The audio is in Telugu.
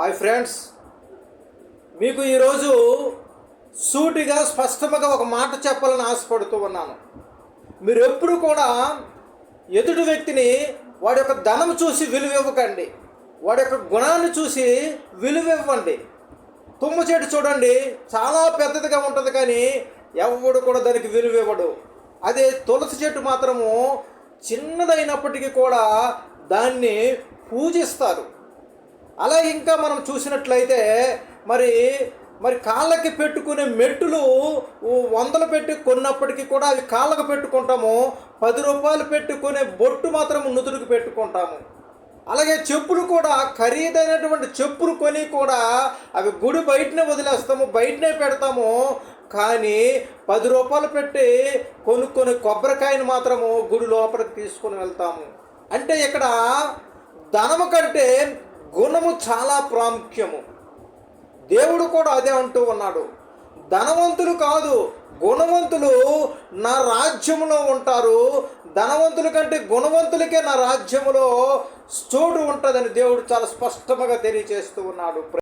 Hi friends. మీకు ఈరోజు సూటిగా స్పష్టంగా ఒక మాట చెప్పాలని ఆశపడుతూ ఉన్నాను. మీరు ఎప్పుడు కూడా ఎదుటి వ్యక్తిని వాడి యొక్క ధనం చూసి విలువ ఇవ్వకండి వాడి యొక్క గుణాన్ని చూసి విలువ ఇవ్వండి తుమ్మ చెట్టు చూడండి. చాలా పెద్దదిగా ఉంటుంది కానీ ఎవడు కూడా దానికి విలువ ఇవ్వడు అదే తులసి చెట్టు మాత్రము చిన్నదైనప్పటికీ కూడా దాన్ని పూజిస్తారు. అలా ఇంకా మనం చూసినట్లయితే మరి మరి కాళ్ళకి పెట్టుకునే మెట్టులు వందలు పెట్టి కొన్నప్పటికీ కూడా అవి కాళ్ళకు పెట్టుకుంటాము. పది రూపాయలు పెట్టుకునే బొట్టు మాత్రం నుదురుకు పెట్టుకుంటాము. అలాగే చెప్పులు కూడా ఖరీదైనటువంటి చెప్పులు కొని కూడా అవి గుడి బయటనే వదిలేస్తాము బయటనే పెడతాము. కానీ పది రూపాయలు పెట్టి కొనుక్కొని కొబ్బరికాయను మాత్రము గుడి లోపలికి తీసుకొని వెళ్తాము. అంటే ఇక్కడ ధనము కంటే గుణము చాలా ప్రాముఖ్యము. దేవుడు కూడా అదే అంటూ ఉన్నాడు. ధనవంతులు కాదు గుణవంతులు నా రాజ్యములో ఉంటారు. ధనవంతుల కంటే గుణవంతులకే నా రాజ్యములో చోటు ఉంటుందని దేవుడు చాలా స్పష్టంగా తెలియజేస్తూ ఉన్నాడు.